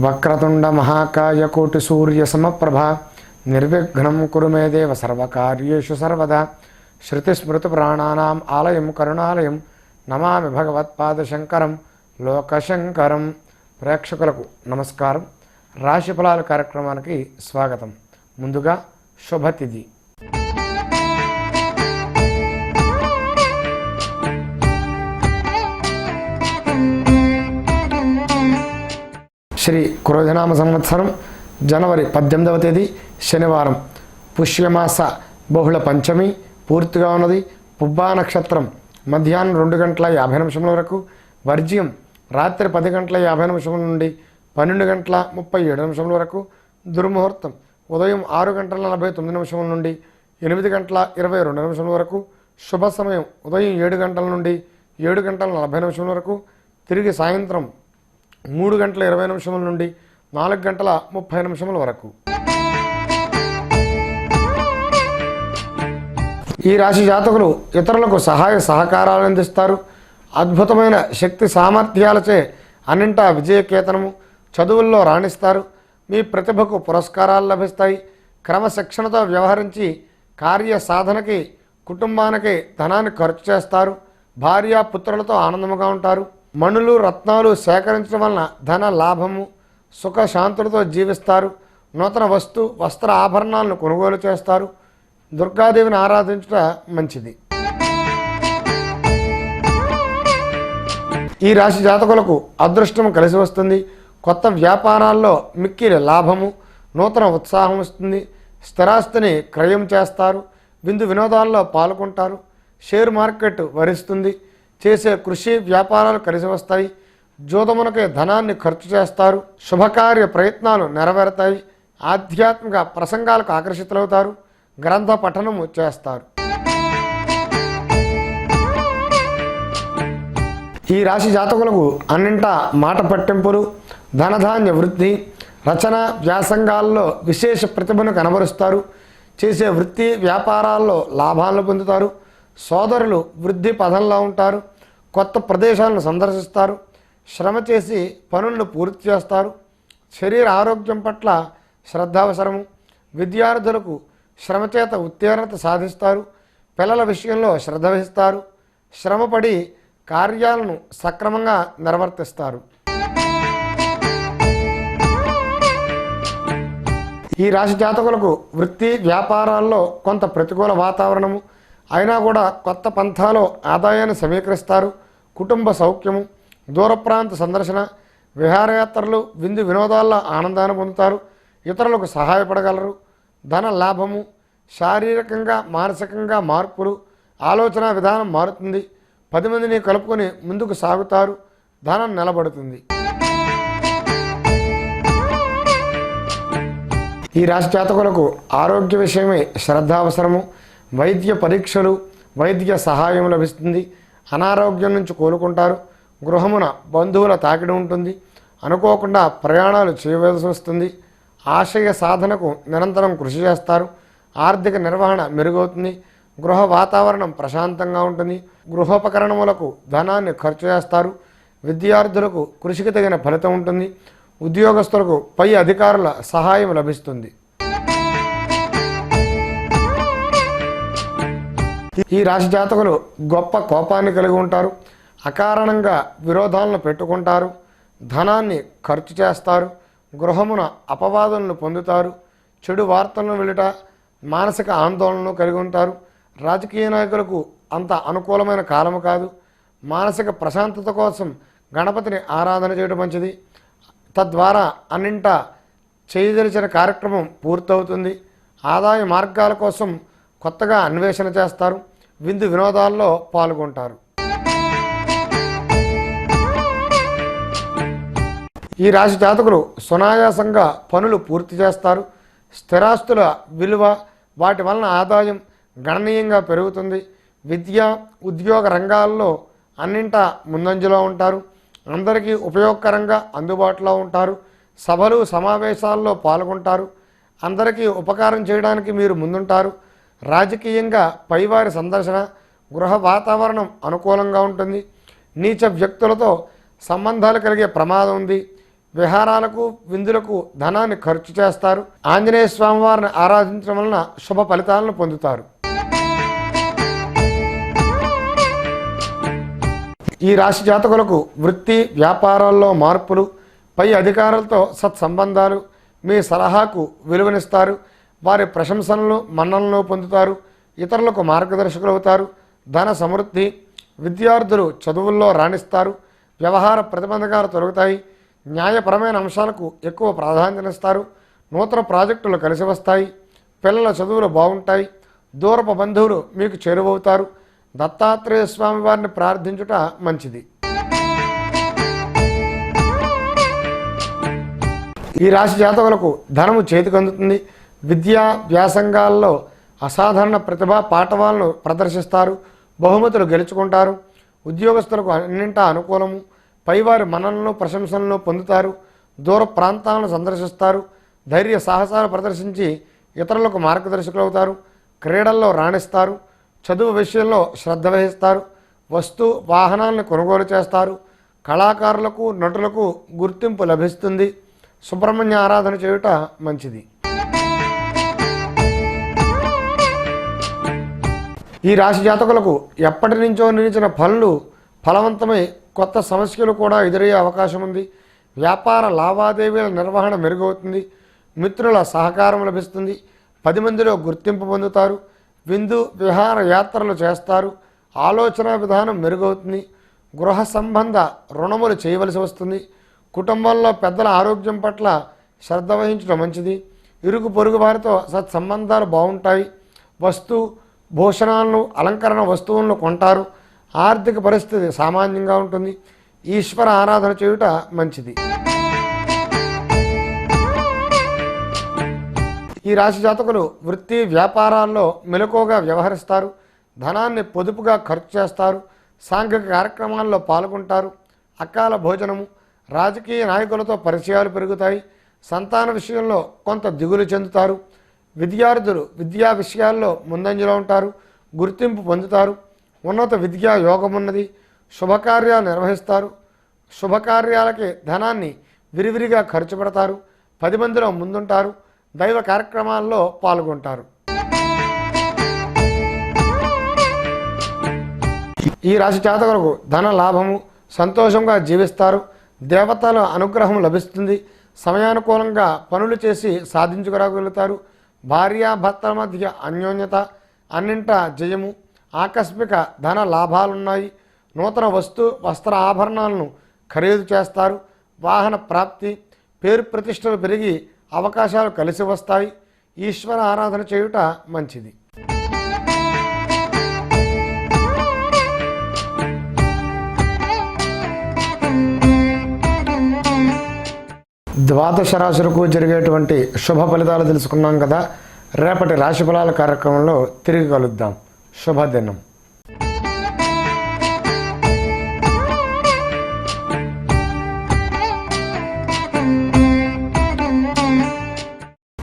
వక్రతుండ మహాకాయ కోటి సూర్య సమప్రభ నిర్విఘ్నం కురు మే దేవ సర్వకార్యేషు సర్వదా. శృతిస్మృతి ప్రాణానాం ఆలయం కరుణాలయం నమామి భగవత్పాదశంకరం లోకశంకరం. ప్రేక్షకులకు నమస్కారం. రాశిఫలాల కార్యక్రమానికి స్వాగతం. ముందుగా శుభతిథి. శ్రీ క్రోధనామ సంవత్సరం జనవరి పద్దెనిమిదవ తేదీ శనివారం. పుష్యమాస బహుళ పంచమి పూర్తిగా ఉన్నది. పుబ్బా నక్షత్రం మధ్యాహ్నం రెండు గంటల యాభై నిమిషముల వరకు. వర్జ్యం రాత్రి పది గంటల యాభై నిమిషముల నుండి పన్నెండు గంటల ముప్పై ఏడు నిమిషముల వరకు. దుర్ముహూర్తం ఉదయం ఆరు గంటల నలభై తొమ్మిది నిమిషముల నుండి ఎనిమిది గంటల ఇరవై రెండు నిమిషముల వరకు. శుభ సమయం ఉదయం ఏడు గంటల నుండి ఏడు గంటల నలభై నిమిషముల వరకు. తిరిగి సాయంత్రం మూడు గంటల ఇరవై నిమిషముల నుండి నాలుగు గంటల ముప్పై నిమిషముల వరకు. ఈ రాశి జాతకులు ఇతరులకు సహాయ సహకారాలు అందిస్తారు. అద్భుతమైన శక్తి సామర్థ్యాలచే అన్నింటా విజయకేతనము చదువుల్లో రాణిస్తారు. మీ ప్రతిభకు పురస్కారాలు లభిస్తాయి. క్రమశిక్షణతో వ్యవహరించి కార్య సాధనకి కుటుంబానికి ధనాన్ని ఖర్చు చేస్తారు. భార్య పుత్రులతో ఆనందముగా ఉంటారు. మణులు రత్నాలు సేకరించడం వలన ధన లాభము సుఖశాంతులతో జీవిస్తారు. నూతన వస్తు వస్త్ర ఆభరణాలను కొనుగోలు చేస్తారు. దుర్గాదేవిని ఆరాధించుట మంచిది. ఈ రాశి జాతకులకు అదృష్టం కలిసి వస్తుంది. కొత్త వ్యాపారాల్లో మిక్కిలి లాభము నూతన ఉత్సాహం వస్తుంది. స్థిరాస్తిని క్రయం చేస్తారు. విందు వినోదాల్లో పాల్గొంటారు. షేర్ మార్కెట్ వరిస్తుంది. చేసే కృషి వ్యాపారాలు కలిసి వస్తాయి. జోదమునకే ధనాన్ని ఖర్చు చేస్తారు. శుభకార్య ప్రయత్నాలు నెరవేరుతాయి. ఆధ్యాత్మిక ప్రసంగాలకు ఆకర్షితులవుతారు. గ్రంథ పఠనము చేస్తారు. ఈ రాశి జాతకులకు అన్నింటా మాట పట్టింపులు ధనధాన్య వృద్ధి రచన వ్యాసంగాల్లో విశేష ప్రతిభను కనబరుస్తారు. చేసే వృత్తి వ్యాపారాల్లో లాభాలను పొందుతారు. సోదరులు వృద్ధి పదంలో ఉంటారు కొత్త ప్రదేశాలను సందర్శిస్తారు శ్రమ చేసి పనులను పూర్తి చేస్తారు. శరీర ఆరోగ్యం పట్ల శ్రద్ధ అవసరము విద్యార్థులకు శ్రమ చేత ఉత్తీర్ణత సాధిస్తారు పిల్లల విషయంలో శ్రద్ధ వహిస్తారు శ్రమపడి కార్యాలను సక్రమంగా నిర్వర్తిస్తారు. ఈ రాశి జాతకులకు వృత్తి వ్యాపారాల్లో కొంత ప్రతికూల వాతావరణము అయినా కూడా కొత్త పంథాలో ఆదాయాన్ని సమీకరిస్తారు. కుటుంబ సౌఖ్యము దూర ప్రాంత సందర్శన విహారయాత్రలు విందు వినోదాల్లో ఆనందాన్ని పొందుతారు. ఇతరులకు సహాయపడగలరు. ధన లాభము శారీరకంగా మానసికంగా మార్పులు ఆలోచన విధానం మారుతుంది. పది మందిని కలుపుకొని ముందుకు సాగుతారు. ధనం నిలబడుతుంది. ఈ రాశి జాతకులకు ఆరోగ్య విషయమే శ్రద్ధ అవసరము వైద్య పరీక్షలు వైద్య సహాయం లభిస్తుంది. అనారోగ్యం నుంచి కోలుకుంటారు. గృహమున బంధువుల తాకిడి ఉంటుంది. అనుకోకుండా ప్రయాణాలు చేయవలసి వస్తుంది. ఆశయ సాధనకు నిరంతరం కృషి చేస్తారు. ఆర్థిక నిర్వహణ మెరుగవుతుంది. గృహ వాతావరణం ప్రశాంతంగా ఉంటుంది. గృహోపకరణములకు ధనాన్ని ఖర్చు చేస్తారు. విద్యార్థులకు కృషికి తగిన ఫలితం ఉంటుంది. ఉద్యోగస్తులకు పై అధికారుల సహాయం లభిస్తుంది. ఈ రాశి జాతకులు గొప్ప కోపాన్ని కలిగి ఉంటారు. అకారణంగా విరోధాలను పెట్టుకుంటారు. ధనాన్ని ఖర్చు చేస్తారు. గృహమున అపవాదులను పొందుతారు. చెడు వార్తలను వెళ్ళుట మానసిక ఆందోళనను కలిగి ఉంటారు. రాజకీయ నాయకులకు అంత అనుకూలమైన కాలము కాదు. మానసిక ప్రశాంతత కోసం గణపతిని ఆరాధన చేయడం మంచిది. తద్వారా అన్నింటా చేయదలిచిన కార్యక్రమం పూర్తవుతుంది. ఆదాయ మార్గాల కోసం కొత్తగా అన్వేషణ చేస్తారు విందు వినోదాల్లో పాల్గొంటారు. ఈ రాశి జాతకులు సునాయాసంగా పనులు పూర్తి చేస్తారు. స్థిరాస్తుల విలువ వాటి వలన ఆదాయం గణనీయంగా పెరుగుతుంది. విద్య ఉద్యోగ రంగాల్లో అన్నింటా ముందంజలో ఉంటారు. అందరికీ ఉపయోగకరంగా అందుబాటులో ఉంటారు. సభలు సమావేశాల్లో పాల్గొంటారు. అందరికీ ఉపకారం చేయడానికి మీరు ముందుంటారు. రాజకీయంగా పైవారి సందర్శన గృహ వాతావరణం అనుకూలంగా ఉంటుంది. నీచ వ్యక్తులతో సంబంధాలు కలిగే ప్రమాదం ఉంది. విహారాలకు విందులకు ధనాన్ని ఖర్చు చేస్తారు. ఆంజనేయ స్వామివారిని ఆరాధించడం వలన శుభ ఫలితాలను పొందుతారు. ఈ రాశి జాతకులకు వృత్తి వ్యాపారాల్లో మార్పులు పై అధికారులతో సత్సంబంధాలు మీ సలహాకు విలువనిస్తారు. వారి ప్రశంసనలు మన్ననలు పొందుతారు ఇతరులకు మార్గదర్శకులు అవుతారు ధన సమృద్ధి విద్యార్థులు చదువుల్లో రాణిస్తారు వ్యవహార ప్రతిబంధకాలు తొలగుతాయి న్యాయపరమైన అంశాలకు ఎక్కువ ప్రాధాన్యతనిస్తారు నూతన ప్రాజెక్టులు కలిసి వస్తాయి పిల్లల చదువులు బాగుంటాయి దూరపు బంధువులు మీకు చేరువవుతారు దత్తాత్రేయ స్వామి వారిని ప్రార్థించుట మంచిది. ఈ రాశి జాతకులకు ధనము చేతికి అందుతుంది విద్యా వ్యాసంగాల్లో అసాధారణ ప్రతిభ పాఠవాలను ప్రదర్శిస్తారు బహుమతులు గెలుచుకుంటారు ఉద్యోగస్తులకు అన్నింటా అనుకూలము పైవారి మనలను ప్రశంసలను పొందుతారు దూర ప్రాంతాలను సందర్శిస్తారు ధైర్య సాహసాలు ప్రదర్శించి ఇతరులకు మార్గదర్శకులు అవుతారు క్రీడల్లో రాణిస్తారు చదువు విషయంలో శ్రద్ధ వహిస్తారు వస్తు వాహనాలను కొనుగోలు చేస్తారు కళాకారులకు నటులకు గుర్తింపు లభిస్తుంది. సుబ్రహ్మణ్య ఆరాధన చేయుట మంచిది. ఈ రాశి జాతకులకు ఎప్పటి నుంచో నిలిచిన పనులు ఫలవంతమై కొత్త సమస్యలు కూడా ఎదురయ్యే అవకాశం ఉంది. వ్యాపార లావాదేవీల నిర్వహణ మెరుగవుతుంది. మిత్రుల సహకారం లభిస్తుంది. పది మందిలో గుర్తింపు పొందుతారు. విందు విహార యాత్రలు చేస్తారు. ఆలోచన విధానం మెరుగవుతుంది. గృహ సంబంధ రుణములు చేయవలసి వస్తుంది. కుటుంబంలో పెద్దల ఆరోగ్యం పట్ల శ్రద్ధ వహించడం మంచిది. ఇరుగు పొరుగు వారితో సత్సంబంధాలు బాగుంటాయి. వస్తు భూషణాలను అలంకరణ వస్తువులను కొంటారు. ఆర్థిక పరిస్థితి సామాన్యంగా ఉంటుంది. ఈశ్వర ఆరాధన చేయుట మంచిది. ఈ రాశి జాతకులు వృత్తి వ్యాపారాల్లో మెలకువగా వ్యవహరిస్తారు. ధనాన్ని పొదుపుగా ఖర్చు చేస్తారు. సాంఘిక కార్యక్రమాల్లో పాల్గొంటారు. అకాల భోజనము రాజకీయ నాయకులతో పరిచయాలు పెరుగుతాయి. సంతాన విషయంలో కొంత దిగులు చెందుతారు. విద్యార్థులు విద్యా విషయాల్లో ముందంజలో ఉంటారు గుర్తింపు పొందుతారు. ఉన్నత విద్యా యోగం ఉన్నది. శుభకార్యాలు నిర్వహిస్తారు. శుభకార్యాలకి ధనాన్ని విరివిరిగా ఖర్చు పెడతారు. పది మందిలో ముందుంటారు. దైవ కార్యక్రమాల్లో పాల్గొంటారు. ఈ రాశి జాతకులకు ధన లాభము సంతోషంగా జీవిస్తారు. దేవతల అనుగ్రహం లభిస్తుంది. సమయానుకూలంగా పనులు చేసి సాధించుకురాగలుగుతారు. భార్యాభర్తల మధ్య అన్యోన్యత అన్నింట జయము ఆకస్మిక ధన లాభాలున్నాయి. నూతన వస్తు వస్త్ర ఆభరణాలను ఖరీదు చేస్తారు. వాహన ప్రాప్తి పేరు ప్రతిష్టలు పెరిగి అవకాశాలు కలిసి వస్తాయి. ఈశ్వర ఆరాధన చేయుట మంచిది. ద్వాదశ రాశులకు జరిగేటువంటి శుభ ఫలితాలు తెలుసుకున్నాం కదా. రేపటి రాశి ఫలాల కార్యక్రమంలో తిరిగి కలుద్దాం. శుభదినం.